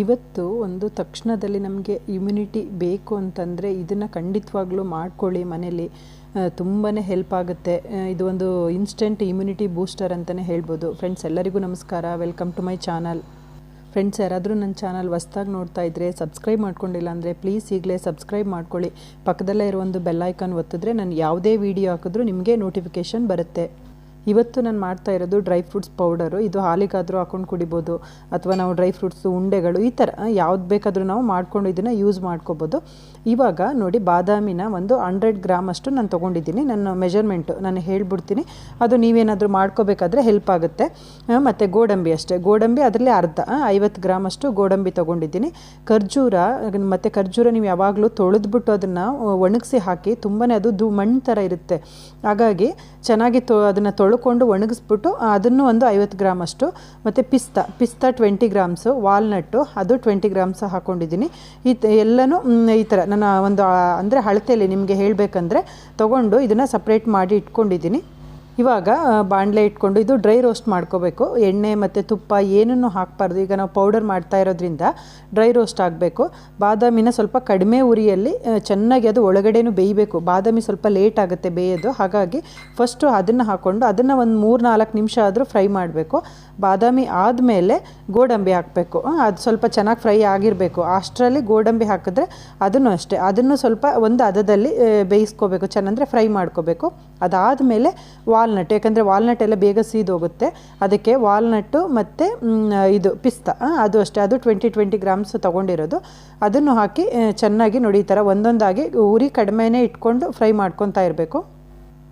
ಇವತ್ತು ಒಂದು ತಕ್ಷಣದಲ್ಲಿ ನಮಗೆ ಇಮ್ಯುನಿಟಿ ಬೇಕು ಅಂತಂದರೆ ಇದನ್ನು ಖಂಡಿತವಾಗ್ಲೂ ಮಾಡ್ಕೊಳ್ಳಿ ಮನೇಲಿ. ತುಂಬಾ ಹೆಲ್ಪ್ ಆಗುತ್ತೆ. ಇದು ಒಂದು ಇನ್ಸ್ಟೆಂಟ್ ಇಮ್ಯುನಿಟಿ ಬೂಸ್ಟರ್ ಅಂತಲೇ ಹೇಳ್ಬೋದು. ಫ್ರೆಂಡ್ಸ್ ಎಲ್ಲರಿಗೂ ನಮಸ್ಕಾರ. Welcome to my channel friends ಯಾರಾದರೂ ನನ್ನ ಚಾನಲ್ ಹೊಸ್ದಾಗಿ ನೋಡ್ತಾ ಇದ್ದರೆ ಸಬ್ಸ್ಕ್ರೈಬ್ ಮಾಡ್ಕೊಂಡಿಲ್ಲ ಅಂದರೆ ಪ್ಲೀಸ್ ಈಗಲೇ ಸಬ್ಸ್ಕ್ರೈಬ್ ಮಾಡ್ಕೊಳ್ಳಿ. ಪಕ್ಕದಲ್ಲೇ ಇರೋ ಒಂದು ಬೆಲ್ಲೈಕನ್ ಒತ್ತಿದ್ರೆ ನಾನು ಯಾವುದೇ ವೀಡಿಯೋ ಹಾಕಿದ್ರೂ ನಿಮಗೆ ನೋಟಿಫಿಕೇಷನ್ ಬರುತ್ತೆ. ಇವತ್ತು ನಾನು ಮಾಡ್ತಾ ಇರೋದು ಡ್ರೈ ಫ್ರೂಟ್ಸ್ ಪೌಡರು. ಇದು ಹಾಲಿಗಾದರೂ ಹಾಕೊಂಡು ಕುಡಿಬೋದು, ಅಥವಾ ನಾವು ಡ್ರೈ ಫ್ರೂಟ್ಸು, ಉಂಡೆಗಳು, ಈ ಥರ ಯಾವ್ದು ಬೇಕಾದರೂ ನಾವು ಮಾಡ್ಕೊಂಡು ಇದನ್ನು ಯೂಸ್ ಮಾಡ್ಕೋಬೋದು. ಇವಾಗ ನೋಡಿ, ಬಾದಾಮಿನ ಒಂದು ಹಂಡ್ರೆಡ್ ಗ್ರಾಮ್ ಅಷ್ಟು ನಾನು ತೊಗೊಂಡಿದ್ದೀನಿ. ನನ್ನ ಮೆಜರ್ಮೆಂಟು ನಾನು ಹೇಳ್ಬಿಡ್ತೀನಿ. ಅದು ನೀವೇನಾದರೂ ಮಾಡ್ಕೋಬೇಕಾದ್ರೆ ಹೆಲ್ಪ್ ಆಗುತ್ತೆ. ಮತ್ತು ಗೋಡಂಬಿ ಅಷ್ಟೇ. ಗೋಡಂಬಿ ಅದರಲ್ಲೇ ಅರ್ಧ ಐವತ್ತು ಗ್ರಾಮ್ ಅಷ್ಟು ಗೋಡಂಬಿ ತೊಗೊಂಡಿದ್ದೀನಿ. ಖರ್ಜೂರ, ಮತ್ತು ಖರ್ಜೂರ ನೀವು ಯಾವಾಗಲೂ ತೊಳೆದ್ಬಿಟ್ಟು ಅದನ್ನು, ಒಣಗಿಸಿ ಹಾಕಿ ತುಂಬಾ ಅದು ದು ಮಣ್ಣು ಥರ ಇರುತ್ತೆ. ಹಾಗಾಗಿ ಚೆನ್ನಾಗಿ ತೊ, ಅದನ್ನು ತೊಳ್ಕೊಂಡು ಒಣಗಿಸ್ಬಿಟ್ಟು ಅದನ್ನು ಒಂದು ಐವತ್ತು ಗ್ರಾಮ್ ಅಷ್ಟು. ಮತ್ತು ಪಿಸ್ತಾ ಪಿಸ್ತಾ ಟ್ವೆಂಟಿ ಗ್ರಾಮ್ಸು, ವಾಲ್ನಟ್ಟು, ಅದು ಟ್ವೆಂಟಿ ಗ್ರಾಮ್ಸ್ ಹಾಕ್ಕೊಂಡಿದ್ದೀನಿ ಈ ಎಲ್ಲನೂ ಈ ಥರ ನನ್ನ ಒಂದು ಅಂದರೆ ಅಳತೆಯಲ್ಲಿ ನಿಮಗೆ ಹೇಳಬೇಕಂದ್ರೆ, ತೊಗೊಂಡು ಇದನ್ನು ಸಪ್ರೇಟ್ ಮಾಡಿ ಇಟ್ಕೊಂಡಿದ್ದೀನಿ. ಇವಾಗ ಬಾಣಲೆ ಇಟ್ಕೊಂಡು ಇದು ಡ್ರೈ ರೋಸ್ಟ್ ಮಾಡ್ಕೋಬೇಕು. ಎಣ್ಣೆ ಮತ್ತು ತುಪ್ಪ ಏನನ್ನು ಹಾಕಬಾರ್ದು. ಈಗ ನಾವು ಪೌಡರ್ ಮಾಡ್ತಾ ಇರೋದ್ರಿಂದ ಡ್ರೈ ರೋಸ್ಟ್ ಆಗಬೇಕು. ಬಾದಾಮಿನ ಸ್ವಲ್ಪ ಕಡಿಮೆ ಉರಿಯಲ್ಲಿ ಚೆನ್ನಾಗಿ ಅದು ಒಳಗಡೆನೂ ಬೇಯಬೇಕು. ಬಾದಾಮಿ ಸ್ವಲ್ಪ ಲೇಟ್ ಆಗುತ್ತೆ ಬೇಯೋದು. ಹಾಗಾಗಿ ಫಸ್ಟು ಅದನ್ನು ಹಾಕ್ಕೊಂಡು ಅದನ್ನು ಒಂದು ಮೂರು ನಾಲ್ಕು ನಿಮಿಷ ಆದರೂ ಫ್ರೈ ಮಾಡಬೇಕು. ಬಾದಾಮಿ ಆದಮೇಲೆ ಗೋಡಂಬಿ ಹಾಕಬೇಕು. ಅದು ಸ್ವಲ್ಪ ಚೆನ್ನಾಗಿ ಫ್ರೈ ಆಗಿರಬೇಕು. ಅಷ್ಟರಲ್ಲಿ ಗೋಡಂಬಿ ಹಾಕಿದ್ರೆ ಅದನ್ನು ಅಷ್ಟೇ. ಅದನ್ನು ಸ್ವಲ್ಪ ಒಂದು ಹದದಲ್ಲಿ ಆ, ಬೇಯಿಸ್ಕೋಬೇಕು. ಚೆನ್ನಂದರೆ ಫ್ರೈ ಮಾಡ್ಕೋಬೇಕು. ಅದಾದಮೇಲೆ ವಾಲ್ನಟ್, ಯಾಕಂದರೆ ವಾಲ್ನಟ್ ಎಲ್ಲ ಬೇಗ ಸೀದೋಗುತ್ತೆ. ಅದಕ್ಕೆ ವಾಲ್ನಟ್ಟು ಮತ್ತು ಇದು ಪಿಸ್ತಾ ಅದು ಅಷ್ಟೇ, ಅದು ಟ್ವೆಂಟಿ ಟ್ವೆಂಟಿ ಗ್ರಾಮ್ಸ್ ತೊಗೊಂಡಿರೋದು. ಅದನ್ನು ಹಾಕಿ ಚೆನ್ನಾಗಿ ನೋಡಿ ಈ ಥರ ಒಂದೊಂದಾಗಿ, ಉರಿ ಕಡಿಮೆನೇ ಇಟ್ಕೊಂಡು ಫ್ರೈ ಮಾಡ್ಕೊತಾ ಇರಬೇಕು.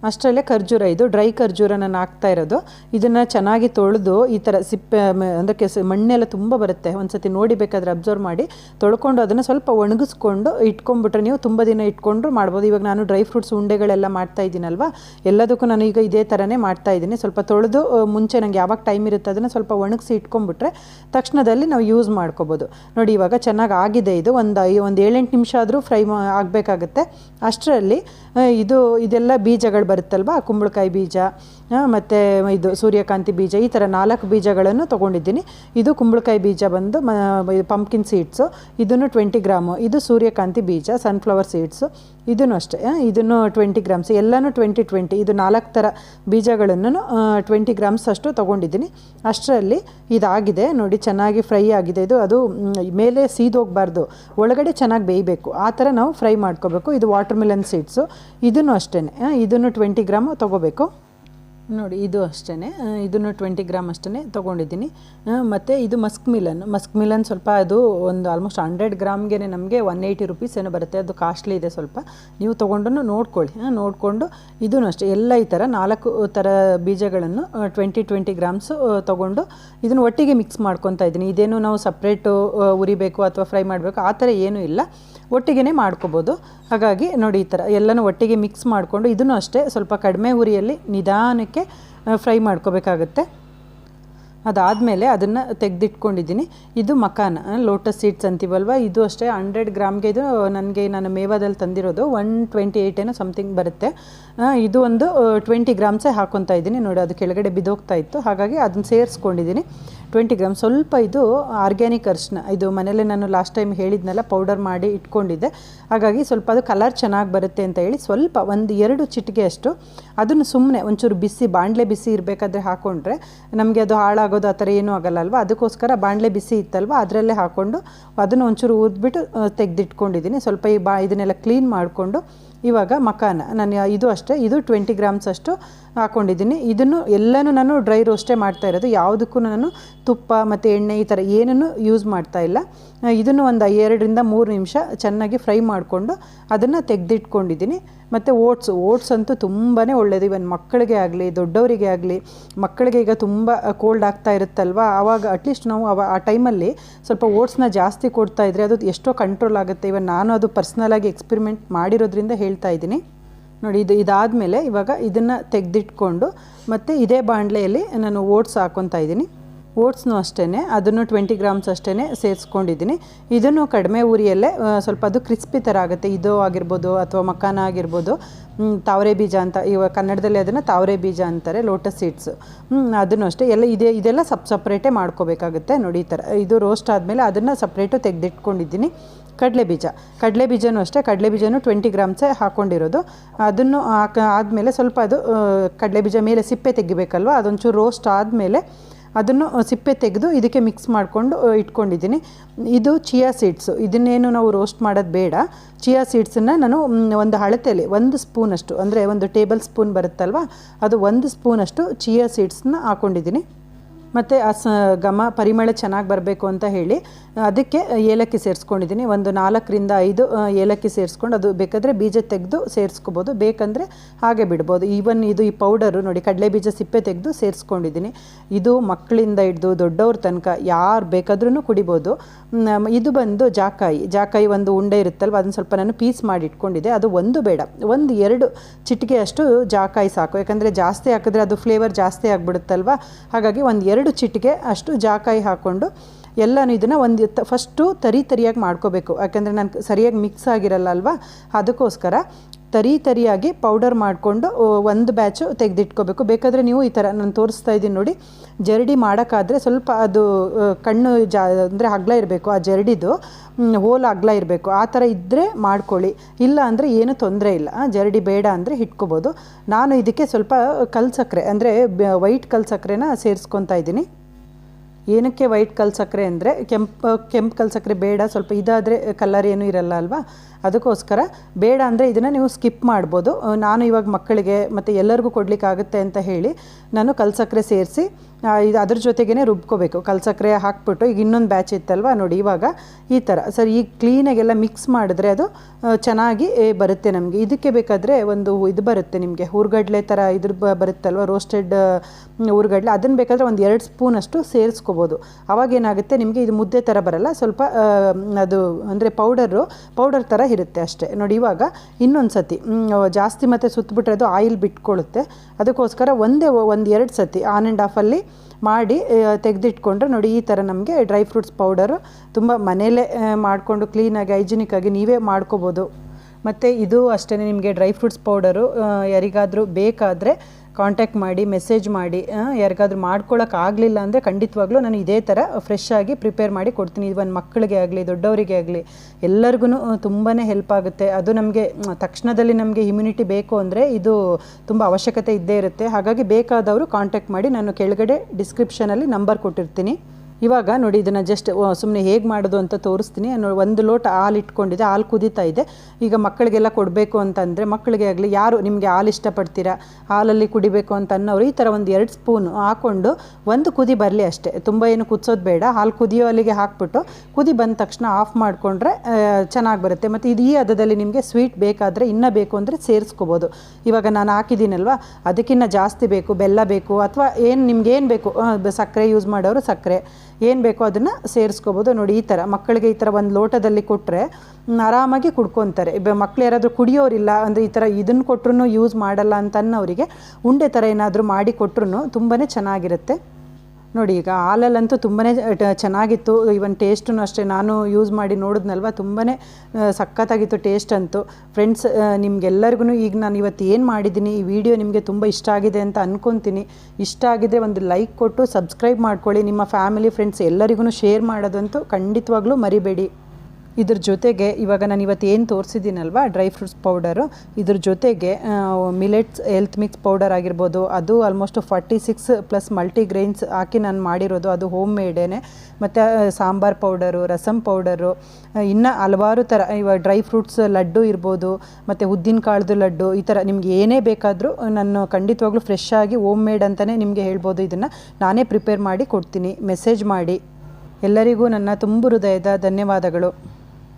ಅಷ್ಟರಲ್ಲೇ ಖರ್ಜೂರ ಇದು ಡ್ರೈ ಖರ್ಜೂರ ನಾನು ಹಾಕ್ತಾ ಇರೋದು. ಇದನ್ನು ಚೆನ್ನಾಗಿ ತೊಳೆದು ಈ ಥರ ಸಿಪ್ಪೆ ಅಂದರೆ ಕೆಸ ಮಣ್ಣೆಲ್ಲ ತುಂಬ ಬರುತ್ತೆ. ಒಂದ್ಸತಿ ನೋಡಿ ಬೇಕಾದರೆ ಅಬ್ಸರ್ವ್ ಮಾಡಿ ತೊಳ್ಕೊಂಡು ಅದನ್ನು ಸ್ವಲ್ಪ ಒಣಗಿಸ್ಕೊಂಡು ಇಟ್ಕೊಂಡ್ಬಿಟ್ರೆ ನೀವು ತುಂಬ ದಿನ ಇಟ್ಕೊಂಡ್ರು ಮಾಡ್ಬೋದು. ಇವಾಗ ನಾನು ಡ್ರೈ ಫ್ರೂಟ್ಸ್ ಉಂಡೆಗಳೆಲ್ಲ ಮಾಡ್ತಾ ಇದ್ದೀನಲ್ವಾ? ಎಲ್ಲದಕ್ಕೂ ನಾನು ಈಗ ಇದೇ ಥರನೇ ಮಾಡ್ತಾ ಇದ್ದೀನಿ. ಸ್ವಲ್ಪ ತೊಳೆದು ಮುಂಚೆ ನನಗೆ ಯಾವಾಗ ಟೈಮ್ ಇರುತ್ತೆ ಅದನ್ನು ಸ್ವಲ್ಪ ಒಣಗಿಸಿ ಇಟ್ಕೊಂಡ್ಬಿಟ್ರೆ ತಕ್ಷಣದಲ್ಲಿ ನಾವು ಯೂಸ್ ಮಾಡ್ಕೋಬೋದು. ನೋಡಿ ಇವಾಗ ಚೆನ್ನಾಗಿ ಆಗಿದೆ ಇದು. ಒಂದು ಐ, ಒಂದು ಏಳೆಂಟು ನಿಮಿಷ ಆದರೂ ಫ್ರೈ ಆಗಬೇಕಾಗುತ್ತೆ. ಅಷ್ಟರಲ್ಲಿ ಇದು, ಇದೆಲ್ಲ ಬೀಜಗಳು ಬರುತ್ತಲ್ವ? ಕುಂಬಳಕಾಯಿ ಬೀಜ ಮತ್ತು ಇದು ಸೂರ್ಯಕಾಂತಿ ಬೀಜ ಈ ಥರ ನಾಲ್ಕು ಬೀಜಗಳನ್ನು ತೊಗೊಂಡಿದ್ದೀನಿ. ಇದು ಕುಂಬಳಕಾಯಿ ಬೀಜ ಬಂದು ಪಂಪ್ಕಿನ್ ಸೀಡ್ಸು ಇದನ್ನು ಟ್ವೆಂಟಿ ಗ್ರಾಮು ಇದು ಸೂರ್ಯಕಾಂತಿ ಬೀಜ ಸನ್ಫ್ಲವರ್ ಸೀಡ್ಸು ಇದನ್ನು ಅಷ್ಟೇ ಇದನ್ನು ಟ್ವೆಂಟಿ ಗ್ರಾಮ್ಸ್ ಎಲ್ಲನೂ ಟ್ವೆಂಟಿ ಟ್ವೆಂಟಿ ಇದು ನಾಲ್ಕು ಥರ ಬೀಜಗಳನ್ನು ಟ್ವೆಂಟಿ ಗ್ರಾಮ್ಸ್ ಅಷ್ಟು ತೊಗೊಂಡಿದ್ದೀನಿ. ಅಷ್ಟರಲ್ಲಿ ಇದಾಗಿದೆ ನೋಡಿ ಚೆನ್ನಾಗಿ ಫ್ರೈ ಆಗಿದೆ. ಇದು ಅದು ಮ್, ಮೇಲೆ ಸೀದೋಗಬಾರ್ದು ಒಳಗಡೆ ಚೆನ್ನಾಗಿ ಬೇಯಬೇಕು ಆ ಥರ ನಾವು ಫ್ರೈ ಮಾಡ್ಕೋಬೇಕು. ಇದು ವಾಟರ್ ಮಿಲನ್ ಸೀಡ್ಸು ಇದನ್ನು ಅಷ್ಟೇ ಇದನ್ನು ಟ್ವೆಂಟಿ ಗ್ರಾಮ್ ತೊಗೋಬೇಕು. ನೋಡಿ, ಇದು ಅಷ್ಟೇ ಇದನ್ನು ಟ್ವೆಂಟಿ ಗ್ರಾಮ್ ಅಷ್ಟೇ ತೊಗೊಂಡಿದ್ದೀನಿ. ಮತ್ತು ಇದು ಮಸ್ಕ್ ಮಿಲನ್ ಮಸ್ಕ್ ಮಿಲನ್ ಸ್ವಲ್ಪ ಅದು ಒಂದು ಆಲ್ಮೋಸ್ಟ್ ಹಂಡ್ರೆಡ್ ಗ್ರಾಮ್ಗೆ ನಮಗೆ ಒನ್ ಏಯ್ಟಿ ರುಪೀಸ್ ಏನೋ ಬರುತ್ತೆ. ಅದು ಕಾಸ್ಟ್ಲಿ ಇದೆ ಸ್ವಲ್ಪ. ನೀವು ತೊಗೊಂಡು ನೋಡ್ಕೊಳ್ಳಿ. ನೋಡಿಕೊಂಡು ಇದೂ ಅಷ್ಟೇ. ಎಲ್ಲ ಈ ಥರ ನಾಲ್ಕು ಥರ ಬೀಜಗಳನ್ನು ಟ್ವೆಂಟಿ ಟ್ವೆಂಟಿ ಗ್ರಾಮ್ಸು ತೊಗೊಂಡು ಇದನ್ನು ಒಟ್ಟಿಗೆ ಮಿಕ್ಸ್ ಮಾಡ್ಕೊತಾ ಇದ್ದೀನಿ. ಇದೇನು ನಾವು ಸಪ್ರೇಟು ಉರಿಬೇಕು ಅಥವಾ ಫ್ರೈ ಮಾಡಬೇಕು. ಆ ಥರ ಏನೂ ಇಲ್ಲ. ಒಟ್ಟಿಗೆ ಮಾಡ್ಕೋಬೋದು. ಹಾಗಾಗಿ ನೋಡಿ ಈ ಥರ ಎಲ್ಲನೂ ಒಟ್ಟಿಗೆ ಮಿಕ್ಸ್ ಮಾಡಿಕೊಂಡು ಇದನ್ನು ಅಷ್ಟೇ ಸ್ವಲ್ಪ ಕಡಿಮೆ ಉರಿಯಲ್ಲಿ ನಿಧಾನಕ್ಕೆ ಫ್ರೈ ಮಾಡ್ಕೋಬೇಕಾಗತ್ತೆ. ಅದಾದಮೇಲೆ ಅದನ್ನು ತೆಗೆದಿಟ್ಕೊಂಡಿದ್ದೀನಿ. ಇದು ಮಕಾನ ಲೋಟಸ್ ಸೀಡ್ಸ್ ಅಂತೀವಲ್ವ? ಇದು ಅಷ್ಟೇ ಹಂಡ್ರೆಡ್ ಗ್ರಾಮ್ಗೆ ಇದು ನನಗೆ ನಾನು ಮೇವಾದಲ್ಲಿ ತಂದಿರೋದು ಒನ್ ಟ್ವೆಂಟಿ ಏಯ್ಟ್ ಏನೋ ಸಮಥಿಂಗ್ ಬರುತ್ತೆ. ಇದು ಒಂದು ಟ್ವೆಂಟಿ ಗ್ರಾಮ್ಸೇ ಹಾಕ್ಕೊತಾ ಇದ್ದೀನಿ. ನೋಡಿ ಅದು ಕೆಳಗಡೆ ಬಿದ್ದೋಗ್ತಾ ಇತ್ತು. ಹಾಗಾಗಿ ಅದನ್ನು ಸೇರಿಸ್ಕೊಂಡಿದ್ದೀನಿ. Twenty gram. ಸ್ವಲ್ಪ ಇದು ಆರ್ಗ್ಯಾನಿಕ್ ಅರಿಶಿನ ಇದು ಮನೇಲೆ ನಾನು ಲಾಸ್ಟ್ ಟೈಮ್ ಹೇಳಿದ್ನಲ್ಲ ಪೌಡರ್ ಮಾಡಿ ಇಟ್ಕೊಂಡಿದ್ದೆ. ಹಾಗಾಗಿ ಸ್ವಲ್ಪ ಅದು ಕಲರ್ ಚೆನ್ನಾಗಿ ಬರುತ್ತೆ ಅಂತ ಹೇಳಿ ಸ್ವಲ್ಪ ಒಂದು ಎರಡು ಚಿಟಿಕೆ ಅಷ್ಟು. ಅದನ್ನು ಸುಮ್ಮನೆ ಒಂಚೂರು ಬಿಸಿ ಬಾಣಲೆ ಬಿಸಿ ಇರಬೇಕಾದ್ರೆ ಹಾಕ್ಕೊಂಡ್ರೆ ನಮಗೆ ಅದು ಹಾಳಾಗೋದು ಆ ಥರ ಏನೂ ಆಗಲ್ಲ ಅಲ್ವಾ? ಅದಕ್ಕೋಸ್ಕರ ಬಾಣಲೆ ಬಿಸಿ ಇತ್ತಲ್ವ? ಅದರಲ್ಲೇ ಹಾಕ್ಕೊಂಡು ಅದನ್ನು ಒಂಚೂರು ಊದ್ಬಿಟ್ಟು ತೆಗೆದಿಟ್ಕೊಂಡಿದ್ದೀನಿ. ಸ್ವಲ್ಪ ಈ ಬಾ ಇದನ್ನೆಲ್ಲ ಕ್ಲೀನ್ ಮಾಡಿಕೊಂಡು ಇವಾಗ ಮಕಾನ, ನಾನು ಇದು ಅಷ್ಟೇ, ಇದು ಟ್ವೆಂಟಿ ಗ್ರಾಮ್ಸ್ ಅಷ್ಟು ಹಾಕ್ಕೊಂಡಿದ್ದೀನಿ ಇದನ್ನು ಎಲ್ಲನೂ ನಾನು ಡ್ರೈ ರೋಸ್ಟೇ ಮಾಡ್ತಾ ಇರೋದು. ಯಾವುದಕ್ಕೂ ನಾನು ತುಪ್ಪ ಮತ್ತು ಎಣ್ಣೆ ಈ ಥರ ಏನನ್ನು ಯೂಸ್ ಮಾಡ್ತಾ ಇಲ್ಲ. ಇದನ್ನು ಒಂದು ಎರಡರಿಂದ ಮೂರು ನಿಮಿಷ ಚೆನ್ನಾಗಿ ಫ್ರೈ ಮಾಡಿಕೊಂಡು ಅದನ್ನು ತೆಗೆದಿಟ್ಕೊಂಡಿದ್ದೀನಿ. ಮತ್ತು ಓಟ್ಸು, ಓಟ್ಸ್ ಅಂತೂ ತುಂಬಾ ಒಳ್ಳೆಯದು ಇವನ್ ಮಕ್ಕಳಿಗೆ ಆಗಲಿ, ದೊಡ್ಡವರಿಗೆ ಆಗಲಿ, ಮಕ್ಕಳಿಗೆ ಈಗ ತುಂಬ ಕೋಲ್ಡ್ ಆಗ್ತಾ ಇರುತ್ತಲ್ವ? ಆವಾಗ ಅಟ್ಲೀಸ್ಟ್ ನಾವು ಅವ, ಆ ಟೈಮಲ್ಲಿ ಸ್ವಲ್ಪ ಓಟ್ಸ್ನ ಜಾಸ್ತಿ ಕೊಡ್ತಾ ಇದ್ರೆ ಅದು ಎಷ್ಟೋ ಕಂಟ್ರೋಲ್ ಆಗುತ್ತೆ. ಇವನ್ ನಾನು ಅದು ಪರ್ಸ್ನಲಾಗಿ ಎಕ್ಸ್ಪೆರಿಮೆಂಟ್ ಮಾಡಿರೋದ್ರಿಂದ ಹೇಳ್ತಾ ಇದ್ದೀನಿ. ನೋಡಿ, ಇದು ಇದಾದಮೇಲೆ ಇವಾಗ ಇದನ್ನು ತೆಗೆದಿಟ್ಕೊಂಡು ಮತ್ತು ಇದೇ ಬಾಣಲೆಯಲ್ಲಿ ನಾನು ಓಟ್ಸ್ ಹಾಕ್ಕೊತಾ ಇದ್ದೀನಿ. ಓಟ್ಸ್ನು ಅಷ್ಟೇ ಅದನ್ನು ಟ್ವೆಂಟಿ ಗ್ರಾಮ್ಸ್ ಅಷ್ಟೇ ಸೇರಿಸ್ಕೊಂಡಿದ್ದೀನಿ. ಇದನ್ನು ಕಡಿಮೆ ಉರಿಯಲ್ಲೇ ಸ್ವಲ್ಪ ಅದು ಕ್ರಿಸ್ಪಿ ಥರ ಆಗುತ್ತೆ. ಇದು ಆಗಿರ್ಬೋದು ಅಥವಾ ಮಕ್ಕಾನ ಆಗಿರ್ಬೋದು. ತಾವರೆ ಬೀಜ ಅಂತ ಇವಾಗ ಕನ್ನಡದಲ್ಲಿ ಅದನ್ನು ತಾವರೆ ಬೀಜ ಅಂತಾರೆ, ಲೋಟಸ್ ಸೀಡ್ಸ್. ಅದನ್ನು ಅಷ್ಟೇ. ಎಲ್ಲ ಇದೆ, ಇದೆಲ್ಲ ಸಪ್, ಸಪ್ರೇಟೇ ಮಾಡ್ಕೋಬೇಕಾಗುತ್ತೆ ನೋಡಿ ಈ ಥರ. ಇದು ರೋಸ್ಟ್ ಆದಮೇಲೆ ಅದನ್ನು ಸಪ್ರೇಟು ತೆಗೆದಿಟ್ಕೊಂಡಿದ್ದೀನಿ. ಕಡಲೆ ಬೀಜ. ಕಡಲೆ ಬೀಜನೂ ಅಷ್ಟೇ, ಕಡಲೆ ಬೀಜನೂ ಟ್ವೆಂಟಿ ಗ್ರಾಮ್ಸೇ ಹಾಕ್ಕೊಂಡಿರೋದು ಅದನ್ನು ಹಾಕ, ಆದಮೇಲೆ ಸ್ವಲ್ಪ ಅದು ಕಡಲೆ ಬೀಜ ಮೇಲೆ ಸಿಪ್ಪೆ ತೆಗಿಬೇಕಲ್ವ, ಅದೊಂಚೂರು ರೋಸ್ಟ್ ಆದಮೇಲೆ ಅದನ್ನು ಸಿಪ್ಪೆ ತೆಗೆದು ಇದಕ್ಕೆ ಮಿಕ್ಸ್ ಮಾಡಿಕೊಂಡು ಇಟ್ಕೊಂಡಿದ್ದೀನಿ. ಇದು ಚಿಯಾ ಸೀಡ್ಸು ಇದನ್ನೇನು ನಾವು ರೋಸ್ಟ್ ಮಾಡೋದು ಬೇಡ. ಚಿಯಾ ಸೀಡ್ಸನ್ನು ನಾನು ಒಂದು ಅಳತೆಯಲ್ಲಿ ಒಂದು ಸ್ಪೂನಷ್ಟು ಅಂದರೆ ಒಂದು ಟೇಬಲ್ ಸ್ಪೂನ್ ಬರುತ್ತಲ್ವ? ಅದು ಒಂದು ಸ್ಪೂನಷ್ಟು ಚಿಯಾ ಸೀಡ್ಸನ್ನ ಹಾಕ್ಕೊಂಡಿದ್ದೀನಿ ಮತ್ತು ಆ ಸ, ಘಮ ಪರಿಮಳ ಚೆನ್ನಾಗಿ ಬರಬೇಕು ಅಂತ ಹೇಳಿ, ಅದಕ್ಕೆ ಏಲಕ್ಕಿ ಸೇರಿಸ್ಕೊಂಡಿದ್ದೀನಿ. ಒಂದು ನಾಲ್ಕರಿಂದ ಐದು ಏಲಕ್ಕಿ ಸೇರಿಸ್ಕೊಂಡು ಅದು ಬೇಕಾದರೆ ಬೀಜ ತೆಗೆದು ಸೇರಿಸ್ಕೋಬೋದು. ಬೇಕಂದರೆ ಹಾಗೆ ಬಿಡ್ಬೋದು. ಈವನ್ ಇದು ಈ ಪೌಡರು ನೋಡಿ, ಕಡಲೆ ಬೀಜ ಸಿಪ್ಪೆ ತೆಗೆದು ಸೇರಿಸ್ಕೊಂಡಿದ್ದೀನಿ. ಇದು ಮಕ್ಕಳಿಂದ ಹಿಡ್ದು ದೊಡ್ಡವ್ರ ತನಕ ಯಾರು ಬೇಕಾದ್ರೂ ಕುಡಿಬೋದು. ಇದು ಬಂದು ಜಾಕಾಯಿ. ಜಾಕಾಯಿ ಒಂದು ಉಂಡೆ ಇರುತ್ತಲ್ವ, ಅದನ್ನು ಸ್ವಲ್ಪ ನಾನು ಪೀಸ್ ಮಾಡಿ ಇಟ್ಕೊಂಡಿದ್ದೆ ಅದು ಒಂದು ಬೇಡ. ಒಂದು ಎರಡು ಚಿಟಿಕೆ ಅಷ್ಟು ಜಾಕಾಯಿ ಸಾಕು. ಯಾಕಂದರೆ ಜಾಸ್ತಿ ಹಾಕಿದ್ರೆ ಅದು ಫ್ಲೇವರ್ ಜಾಸ್ತಿ ಆಗಿಬಿಡುತ್ತಲ್ವ? ಹಾಗಾಗಿ ಒಂದು ಎರಡು ಚಿಟಿಕೆ ಅಷ್ಟು ಜಾಕಾಯಿ ಹಾಕ್ಕೊಂಡು ಎಲ್ಲನೂ ಇದನ್ನು ಒಂದು ಫಸ್ಟು ತರಿ ತರಿಯಾಗಿ ಮಾಡ್ಕೋಬೇಕು. ಯಾಕೆಂದರೆ ನಾನು ಸರಿಯಾಗಿ ಮಿಕ್ಸ್ ಆಗಿರಲ್ಲ ಅಲ್ವಾ? ಅದಕ್ಕೋಸ್ಕರ ತರಿ ತರಿಯಾಗಿ ಪೌಡರ್ ಮಾಡಿಕೊಂಡು ಒಂದು ಬ್ಯಾಚು ತೆಗೆದಿಟ್ಕೋಬೇಕು. ಬೇಕಾದರೆ ನೀವು ಈ ಥರ ನಾನು ತೋರಿಸ್ತಾ ಇದ್ದೀನಿ ನೋಡಿ. ಜರಡಿ ಮಾಡೋಕ್ಕಾದರೆ ಸ್ವಲ್ಪ ಅದು ಕಣ್ಣು ಜಾ, ಅಂದರೆ ಅಗ್ಲ ಇರಬೇಕು, ಆ ಜರಡಿದು ಹೋಲ್ ಅಗ್ಲ ಇರಬೇಕು. ಆ ಥರ ಇದ್ದರೆ ಮಾಡ್ಕೊಳ್ಳಿ. ಇಲ್ಲ ಅಂದರೆ ಏನು ತೊಂದರೆ ಇಲ್ಲ. ಜರಡಿ ಬೇಡ ಅಂದರೆ ಇಟ್ಕೋಬೋದು ನಾನು ಇದಕ್ಕೆ ಸ್ವಲ್ಪ ಕಲ್ ಸಕ್ಕರೆ ಅಂದರೆ ವೈಟ್ ಕಲ್ ಸಕ್ಕರೆನ ಸೇರಿಸ್ಕೊತಾ ಇದ್ದೀನಿ. ಏನಕ್ಕೆ ವೈಟ್ ಕಲ್ ಸಕ್ಕರೆ ಅಂದರೆ ಕೆಂಪು ಕೆಂಪು ಕಲ್ ಸಕ್ಕರೆ ಬೇಡ, ಸ್ವಲ್ಪ ಇದಾದರೆ ಕಲರ್ ಏನೂ ಇರಲ್ಲ ಅಲ್ವಾ? ಅದಕ್ಕೋಸ್ಕರ ಬೇಡ ಅಂದರೆ ಇದನ್ನು ನೀವು ಸ್ಕಿಪ್ ಮಾಡ್ಬೋದು. ನಾನು ಇವಾಗ ಮಕ್ಕಳಿಗೆ ಮತ್ತು ಎಲ್ಲರಿಗೂ ಕೊಡಲಿಕ್ಕಾಗುತ್ತೆ ಅಂತ ಹೇಳಿ ನಾನು ಕಲ್ ಸಕ್ಕರೆ ಸೇರಿಸಿ ಇದು ಅದ್ರ ಜೊತೆಗೇ ರುಬ್ಕೋಬೇಕು. ಕಲ್ ಸಕ್ಕರೆ ಹಾಕ್ಬಿಟ್ಟು ಈಗ ಇನ್ನೊಂದು ಬ್ಯಾಚ್ ಇತ್ತಲ್ವ ನೋಡಿ ಇವಾಗ ಈ ಥರ ಸರ್, ಈಗ ಕ್ಲೀನಾಗೆಲ್ಲ ಮಿಕ್ಸ್ ಮಾಡಿದ್ರೆ ಅದು ಚೆನ್ನಾಗಿ ಬರುತ್ತೆ ನಮಗೆ. ಇದಕ್ಕೆ ಬೇಕಾದರೆ ಒಂದು ಇದು ಬರುತ್ತೆ ನಿಮಗೆ. ಹುರ್ಗಡ್ಲೆ ಥರ ಇದ್ರ ಬರುತ್ತಲ್ವ? ರೋಸ್ಟೆಡ್ ಹುರ್ಗಡ್ಲೆ. ಅದನ್ನು ಬೇಕಾದರೆ ಒಂದು ಎರಡು ಸ್ಪೂನಷ್ಟು ಸೇರಿಸ್ಕೋಬೋದು. ಅವಾಗ ಏನಾಗುತ್ತೆ? ನಿಮಗೆ ಇದು ಮುದ್ದೆ ಥರ ಬರಲ್ಲ. ಸ್ವಲ್ಪ ಅದು ಅಂದರೆ ಪೌಡರು ಪೌಡರ್ ಥರ ಇರುತ್ತೆ ಅಷ್ಟೇ. ನೋಡಿ, ಇವಾಗ ಇನ್ನೊಂದು ಸತಿ ಜಾಸ್ತಿ ಮತ್ತು ಸುತ್ತಬಿಟ್ರೆ ಅದು ಆಯಿಲ್ ಬಿಟ್ಕೊಳ್ಳುತ್ತೆ ಅದಕ್ಕೋಸ್ಕರ ಒಂದೇ ಒಂದು ಎರಡು ಸತಿ ಆನ್ ಆ್ಯಂಡ್ ಆಫಲ್ಲಿ ಮಾಡಿ ತೆಗೆದಿಟ್ಕೊಂಡ್ರೆ ನೋಡಿ, ಈ ಥರ ನಮಗೆ ಡ್ರೈ ಫ್ರೂಟ್ಸ್ ಪೌಡರು ತುಂಬ ಮನೇಲೇ ಮಾಡಿಕೊಂಡು ಕ್ಲೀನಾಗಿ ಹೈಜಿನಿಕ್ಕಾಗಿ ನೀವೇ ಮಾಡ್ಕೋಬೋದು. ಮತ್ತು ಇದು ಅಷ್ಟೇ ನಿಮಗೆ ಡ್ರೈ ಫ್ರೂಟ್ಸ್ ಪೌಡರು ಯಾರಿಗಾದರೂ ಬೇಕಾದರೆ ಕಾಂಟ್ಯಾಕ್ಟ್ ಮಾಡಿ ಮೆಸೇಜ್ ಮಾಡಿ ಯಾರಿಗಾದ್ರೂ ಮಾಡ್ಕೊಳ್ಳೋಕೆ ಆಗಲಿಲ್ಲ ಅಂದರೆ ಖಂಡಿತವಾಗ್ಲೂ ನಾನು ಇದೇ ಥರ ಫ್ರೆಶ್ ಆಗಿ ಪ್ರಿಪೇರ್ ಮಾಡಿ ಕೊಡ್ತೀನಿ. ಇವನ್ ಮಕ್ಕಳಿಗೆ ಆಗಲಿ, ದೊಡ್ಡವರಿಗೆ ಆಗಲಿ ಎಲ್ಲರಿಗೂ ತುಂಬಾ ಹೆಲ್ಪ್ ಆಗುತ್ತೆ. ಅದು ನಮಗೆ ತಕ್ಷಣದಲ್ಲಿ ನಮಗೆ ಇಮ್ಯುನಿಟಿ ಬೇಕು ಅಂದರೆ ಇದು ತುಂಬ ಅವಶ್ಯಕತೆ ಇದ್ದೇ ಇರುತ್ತೆ. ಹಾಗಾಗಿ ಬೇಕಾದವರು ಕಾಂಟ್ಯಾಕ್ಟ್ ಮಾಡಿ ನಾನು ಕೆಳಗಡೆ ಡಿಸ್ಕ್ರಿಪ್ಷನಲ್ಲಿ ನಂಬರ್ ಕೊಟ್ಟಿರ್ತೀನಿ. ಇವಾಗ ನೋಡಿ, ಇದನ್ನು ಜಸ್ಟ್ ಸುಮ್ಮನೆ ಹೇಗೆ ಮಾಡೋದು ಅಂತ ತೋರಿಸ್ತೀನಿ. ಒಂದು ಲೋಟ ಹಾಲು ಇಟ್ಕೊಂಡಿದೆ, ಹಾಲು ಕುದೀತಾ ಇದೆ. ಈಗ ಮಕ್ಕಳಿಗೆಲ್ಲ ಕೊಡಬೇಕು ಅಂತಂದರೆ, ಮಕ್ಕಳಿಗೆ ಆಗಲಿ, ಯಾರು ನಿಮಗೆ ಹಾಲು ಇಷ್ಟಪಡ್ತೀರಾ? ಹಾಲಲ್ಲಿ ಕುಡಿಬೇಕು ಅಂತ ಅನ್ನೋರು ಈ ಥರ ಒಂದು ಎರಡು ಸ್ಪೂನು ಹಾಕ್ಕೊಂಡು ಒಂದು ಕುದಿ ಬರಲಿ ಅಷ್ಟೇ. ತುಂಬ ಏನು ಕುದಿಸೋದು ಬೇಡ. ಹಾಲು ಕುದಿಯೋ ಅಲ್ಲಿಗೆ ಹಾಕ್ಬಿಟ್ಟು, ಕುದಿ ಬಂದ ತಕ್ಷಣ ಆಫ್ ಮಾಡಿಕೊಂಡ್ರೆ ಚೆನ್ನಾಗಿ ಬರುತ್ತೆ. ಮತ್ತು ಇದು ಈ ಹದದಲ್ಲಿ ನಿಮಗೆ ಸ್ವೀಟ್ ಬೇಕಾದರೆ, ಇನ್ನೂ ಬೇಕು ಅಂದರೆ ಸೇರಿಸ್ಕೋಬೋದು. ಇವಾಗ ನಾನು ಹಾಕಿದ್ದೀನಲ್ವ? ಅದಕ್ಕಿಂತ ಜಾಸ್ತಿ ಬೇಕು, ಬೆಲ್ಲ ಬೇಕು, ಅಥವಾ ಏನು ನಿಮ್ಗೆ ಏನು ಬೇಕು ಸಕ್ಕರೆ ಯೂಸ್ ಮಾಡೋರು ಸಕ್ಕರೆ. ಏನು ಬೇಕೋ ಅದನ್ನು ಸೇರಿಸ್ಕೋಬೋದು. ನೋಡಿ, ಈ ಥರ ಮಕ್ಕಳಿಗೆ ಈ ಥರ ಒಂದು ಲೋಟದಲ್ಲಿ ಕೊಟ್ಟರೆ ಆರಾಮಾಗಿ ಕುಡ್ಕೊತಾರೆ. ಮಕ್ಳು ಯಾರಾದರೂ ಕುಡಿಯೋರಿಲ್ಲ, ಅಂದರೆ ಈ ಥರ ಇದನ್ನು ಕೊಟ್ಟರು ಯೂಸ್ ಮಾಡಲ್ಲ ಅಂತ ಉಂಡೆ ಥರ ಏನಾದರೂ ಮಾಡಿ ಕೊಟ್ಟರು ತುಂಬಾ ಚೆನ್ನಾಗಿರುತ್ತೆ. ನೋಡಿ, ಈಗ ಹಾಲಲ್ಲಂತೂ ತುಂಬಾ ಚೆನ್ನಾಗಿತ್ತು. ಇವನ್ ಟೇಸ್ಟೂ ಅಷ್ಟೇ. ನಾನು ಯೂಸ್ ಮಾಡಿ ನೋಡಿದ್ನಲ್ವ? ತುಂಬಾ ಸಖತ್ತಾಗಿತ್ತು ಟೇಸ್ಟ್ ಅಂತೂ. ಫ್ರೆಂಡ್ಸ್ ನಿಮಗೆಲ್ಲರಿಗೂ ಈಗ ನಾನು ಇವತ್ತು ಏನು ಮಾಡಿದ್ದೀನಿ, ಈ ವಿಡಿಯೋ ನಿಮಗೆ ತುಂಬ ಇಷ್ಟ ಆಗಿದೆ ಅಂತ ಅಂದ್ಕೊತೀನಿ ಇಷ್ಟ ಆಗಿದ್ದರೆ ಒಂದು ಲೈಕ್ ಕೊಟ್ಟು, ಸಬ್ಸ್ಕ್ರೈಬ್ ಮಾಡ್ಕೊಳ್ಳಿ. ನಿಮ್ಮ ಫ್ಯಾಮಿಲಿ, ಫ್ರೆಂಡ್ಸ್ ಎಲ್ಲರಿಗೂ ಶೇರ್ ಮಾಡೋದಂತೂ ಖಂಡಿತವಾಗ್ಲೂ ಮರಿಬೇಡಿ. ಇದ್ರ ಜೊತೆಗೆ ಇವಾಗ ನಾನು ಇವತ್ತು ಏನು ತೋರಿಸಿದ್ದೀನಲ್ವ? Dry fruits powder. ಇದ್ರ ಜೊತೆಗೆ ಮಿಲೆಟ್ಸ್, ಹೆಲ್ತ್ ಮಿಕ್ಸ್ ಪೌಡರ್ ಆಗಿರ್ಬೋದು, ಅದು almost forty six plus multigrains ಹಾಕಿ ನಾನು ಮಾಡಿರೋದು, ಅದು ಹೋಮ್ ಮೇಡೇನೆ ಮತ್ತು ಸಾಂಬಾರ್ ಪೌಡರು ರಸಮ್ ಪೌಡರು ಇನ್ನು ಹಲವಾರು ಥರ ಇವಾಗ ಡ್ರೈ ಫ್ರೂಟ್ಸ್ ಲಡ್ಡು ಇರ್ಬೋದು, ಮತ್ತು ಉದ್ದಿನ ಕಾಳದ ಲಡ್ಡು, ಈ ಥರ ನಿಮ್ಗೆ ಏನೇ ಬೇಕಾದರೂ, ನಾನು ಖಂಡಿತವಾಗ್ಲೂ ಫ್ರೆಶ್ ಆಗಿ ಹೋಮ್ ಮೇಡ್ ಅಂತಲೇ ನಿಮಗೆ ಹೇಳ್ಬೋದು. ಇದನ್ನು ನಾನೇ ಪ್ರಿಪೇರ್ ಮಾಡಿ ಕೊಡ್ತೀನಿ. ಮೆಸೇಜ್ ಮಾಡಿ. ಎಲ್ಲರಿಗೂ ನನ್ನ ತುಂಬ ಹೃದಯದ ಧನ್ಯವಾದಗಳು.